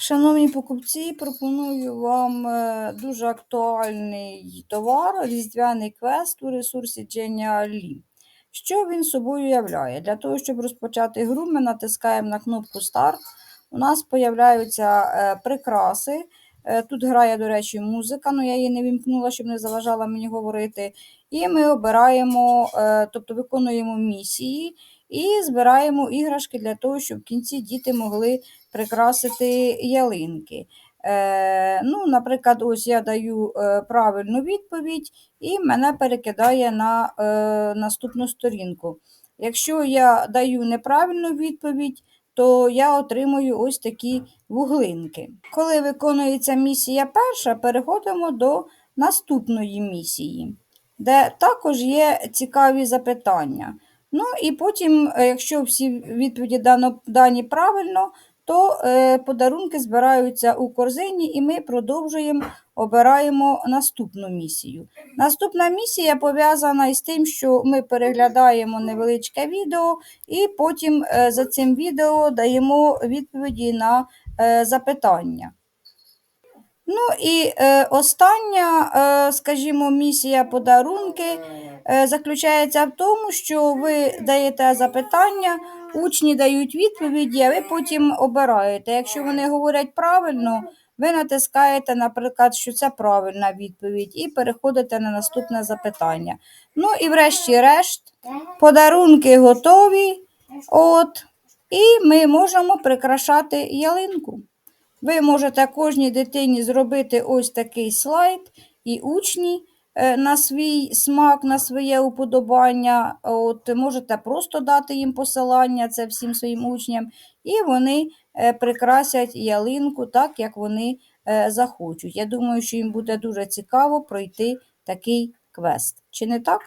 Шановні покупці, пропоную вам е, дуже актуальний товар різдвяний квест у ресурсі Genial. Що він собою являє? Для того, щоб розпочати гру, ми натискаємо на кнопку Старт. У нас з'являються е, прикраси. Е, Тут грає, до речі, музика, але я її не вімкнула, щоб не заважала мені говорити. І ми обираємо, тобто виконуємо місії і збираємо іграшки для того, щоб в кінці діти могли прикрасити ялинки. Е, ну, Наприклад, ось я даю е, правильну відповідь і мене перекидає на е, наступну сторінку. Якщо я даю неправильну відповідь, то я отримую ось такі вуглинки. Коли виконується місія перша, переходимо до наступної місії, де також є цікаві запитання. Ну і потім, е, якщо всі відповіді дано, дані правильно, то е, подарунки збираються у корзині, і ми продовжуємо обираємо наступну місію. Наступна місія пов'язана із тим, що ми переглядаємо невеличке відео, і потім е, за цим відео даємо відповіді на запитання. Ну і остання, скажімо, місія подарунки заключається в тому, що ви даєте запитання, учні дають відповіді, а ви потім обираєте. Якщо вони говорять правильно, ви натискаєте, наприклад, що це правильна відповідь, і переходите на наступне запитання. Ну і врешті-решт, подарунки готові. От, і ми можемо прикрашати ялинку. Ви можете кожній дитині зробити ось такий слайд, і учні е, на свій смак, на своє уподобання. От, Можете просто дати їм посилання це всім своїм учням, і вони е, прикрасять ялинку так, як вони е, захочуть. Я думаю, що їм буде дуже цікаво пройти такий квест. Чи не так?